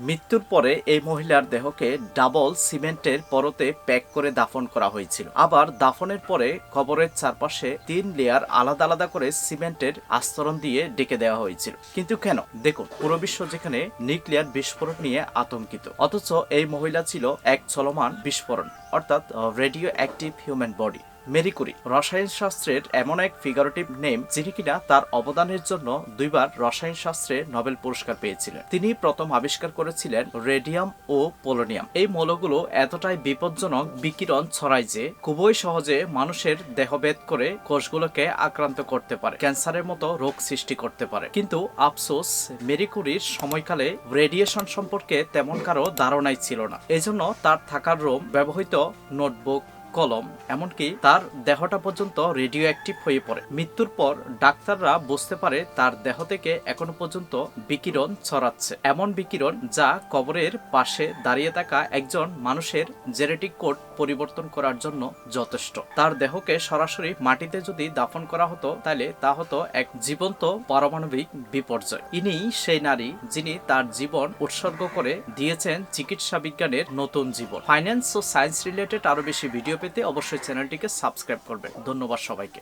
মৃত্যুর পরে এই মহিলার দেহকে ডাবল সিমেন্টের পরতে প্যাক করে দাফন করা হয়েছিল। আবার দাফনের পরে কবরের চারপাশে তিন লেয়ার আলাদা আলাদা করে সিমেন্টের আস্তরণ দিয়ে ডেকে দেওয়া হয়েছিল। কিন্তু কেন? দেখুন, পুরো বিশ্ব যেখানে নিউক্লিয়ার বিস্ফোরণ নিয়ে আতঙ্কিত। অথচ এই মহিলা ছিল এক চলমান বিস্ফোরণ। অর্থাৎ radio active human body mercury রসায়ন শাস্ত্রের এমন এক ফিগারেটিভ নেম যিনি কিনা তার অবদানের জন্য দুইবার রসায়ন শাস্ত্রে নোবেল পুরস্কার পেয়েছিলেন। তিনি প্রথম আবিষ্কার করেছিলেন রেডিয়াম ও পোলোনিয়াম এই মৌলগুলো এতটাই বিপজ্জনক বিকিরণ ছড়ায় যে, খুবই সহজে মানুষের দেহভেদ করে কোষগুলোকে আক্রান্ত করতে পারে, ক্যান্সারের মতো রোগ সৃষ্টি করতে পারে। কিন্তু আফসোস মেরিকুরির সময়কালে রেডিয়েশন সম্পর্কে তেমন কারও ধারণাই ছিল না। এজন্য তার থাকার রুম ব্যবহৃত নোটবুক কলম, এমনকি তার দেহটা পর্যন্ত রেডিও অ্যাক্টিভ হয়ে পড়ে। মৃত্যুর পর ডাক্তাররা বুঝতে পারে তার দেহ থেকে এখনও পর্যন্ত বিকিরণ ছড়াচ্ছে। এমন বিকিরণ যা কবরের পাশে দাঁড়িয়ে থাকা একজন মানুষের জেনেটিক কোড পরিবর্তন করার জন্য যথেষ্ট। তার দেহকে সরাসরি মাটিতে যদি দাফন করা হতো, তাহলে তা হতো এক জীবন্ত পারমাণবিক বিপর্যয়। ইনি সেই নারী যিনি তার জীবন উৎসর্গ করে দিয়েছেন চিকিৎসা বিজ্ঞানের নতুন জীবন। ফাইন্যান্স ও সায়েন্স রিলেটেড আরও বেশি ভিডিও পেতে অবশ্যই চ্যানেলটিকে সাবস্ক্রাইব করবেন। ধন্যবাদ সবাইকে।